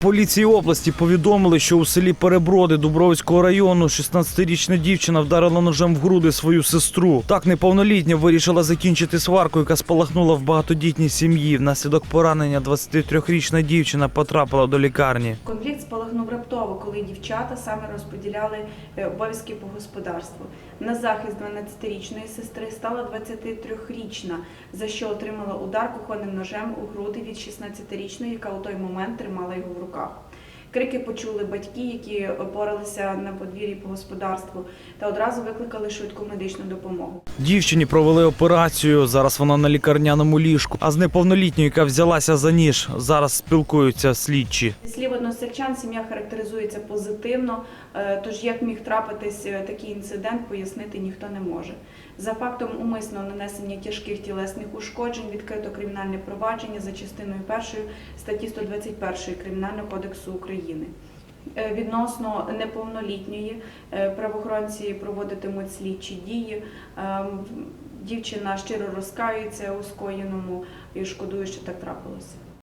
Поліції області повідомили, що у селі Переброди Дубровицького району 16-річна дівчина вдарила ножем в груди свою сестру. Так неповнолітня вирішила закінчити сварку, яка спалахнула в багатодітній сім'ї. Внаслідок поранення 23-річна дівчина потрапила до лікарні. Конфлікт спалахнув раптово, коли дівчата саме розподіляли е, обов'язки по господарству. На захист 12-річної сестри стала 23-річна, за що отримала удар кухонним ножем у груди від 16-річної, яка у той момент тримала його в руках. Крики почули батьки, які опоралися на подвір'ї по господарству, та одразу викликали швидку медичну допомогу. Дівчині провели операцію. Зараз вона на лікарняному ліжку. А з неповнолітньою, яка взялася за ніж, зараз спілкуються слідчі. Зі слів односельчан, сім'я характеризується позитивно, е, тож як міг трапитись е, такий інцидент, пояснити ніхто не може. За фактом умисного нанесення тяжких тілесних ушкоджень відкрито кримінальне провадження за частиною першої статті 121 Кримінального кодексу України. Е, Відносно неповнолітньої е, правоохоронці проводитимуть слідчі дії. Ем, Дівчина щиро розкаюється у скоєному і шкодує, що так трапилося.